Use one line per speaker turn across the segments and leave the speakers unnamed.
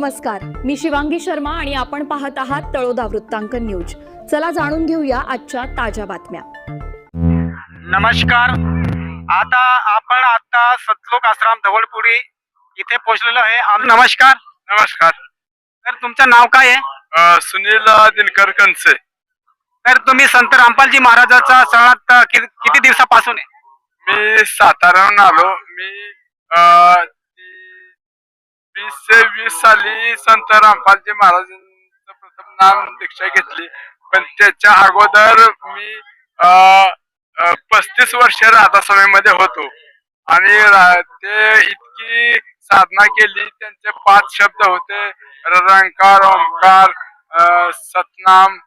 नमस्कार. मी शिवांगी शर्मा आणि आपण पाहत आहात तळोदा वृत्तांकन न्यूज. चला जाणून घेऊया आजच्या ताज्या बातम्या.
नमस्कार. आता आपण आता सतलोक आश्रम धवळपुरी इथे पोहोचलेलो आहे. आम- नमस्कार.
नमस्कार.
तर तुमचं नाव काय आहे?
अ, सुनील दिनकर कनसे
तर तुम्ही संत रामपालजी महाराजाचा सणात किती दिवसापासून आहे?
मी साताऱ्याहून आलो. मी अ, वीस ते वीस साली संत रामपालजी महाराजांचं प्रथम नाम दीक्षा घेतली. पण त्याच्या अगोदर मी पस्तीस वर्ष राधास्वामीमध्ये होतो. आणि रा- ते इतकी साधना केली. त्यांचे पाच शब्द होते. रंकार ओंकार सतनाम.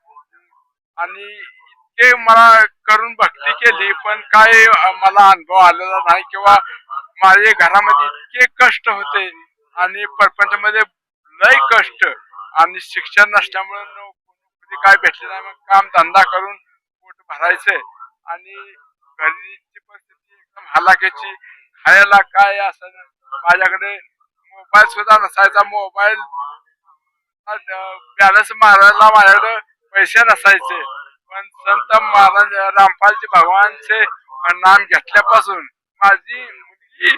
आणि इतके मला करून भक्ती केली पण काय मला अनुभव आलेला नाही किंवा माझे घरामध्ये इतके कष्ट होते. आणि प्रपंचमध्ये लय कष्ट आणि शिक्षण नसल्यामुळे नोकरी काय भेटले नाही मग काम धंदा करून पोट भरायचे. आणि घरीची परिस्थिती एकदम हलाखीची खायला काय असं माझ्याकडे मोबाईल सुद्धा नसायचा. मोबाईल बॅलन्स मारायला माझ्याकडे पैसे नसायचे. पण संत महाराज रामपालजी भगवानचे नाम घेतल्यापासून माझी मुलगी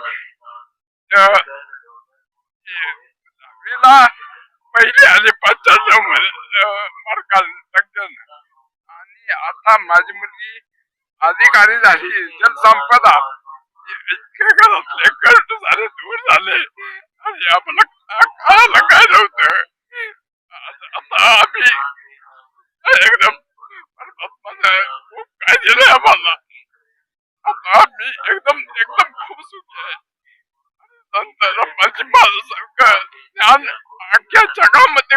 आता माझी अधिकारी झाली, जलसंपदा. इतके कष्ट झाले, दूर झाले. आणि आता आम्ही एकदम खूप काय आम्हाला. आता आम्ही एकदम एकदम खूप सुखी आहे. रमाजी माझ्यासारखं ज्ञान अख्ख्या जगामध्ये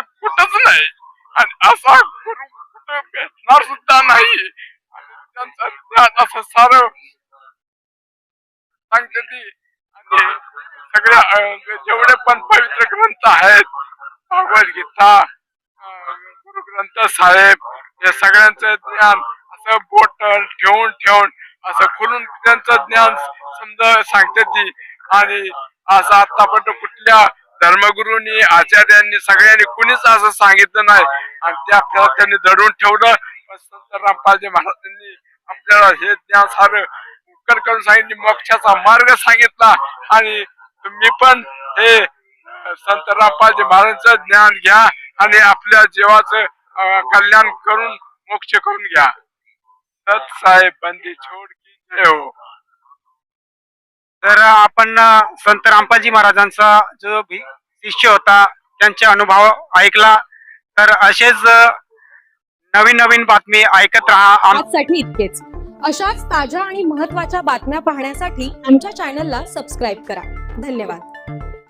आणि असा गुरु कुठं भेटणार सुद्धा नाही त्यांचं ज्ञान असं सार सांगते ती आणि सगळ्या जेवढे पण पवित्र ग्रंथ आहेत भगवद्गीता गुरु ग्रंथ साहेब या सगळ्यांचं ज्ञान असं बोट ठेवून ठेवून असं खुलून त्यांचं ज्ञान समजा सांगते ती. आणि असं आतापर्यंत कुठल्या धर्मगुरूंनी आचार्यांनी सगळ्यांनी कुणीच असं सांगितलं नाही. आणि ते आपल्याला त्यांनी धरून ठेवलं. संत रामपालजी महाराजांनी आपल्याला हे ज्ञान सारं उकर करून सांगितले मोक्षाचा मार्ग सांगितला. आणि तुम्ही पण हे संत रामपालजी महाराजांचं ज्ञान घ्या आणि आपल्या जीवाचं कल्याण करून मोक्ष करून घ्या. सत साहेब बंदी छोड की जय हो.
तर आपण संत रामपाजी महाराजांचा जो शिष्य होता त्यांचे अनुभव ऐकला. तर असेच नवीन नवीन बातमी ऐकत राहा
आजसाठी इतकेच. अशाच ताज्या आणि महत्त्वाच्या बातम्या पाहण्यासाठी आमच्या चॅनलला सबस्क्राईब करा. धन्यवाद.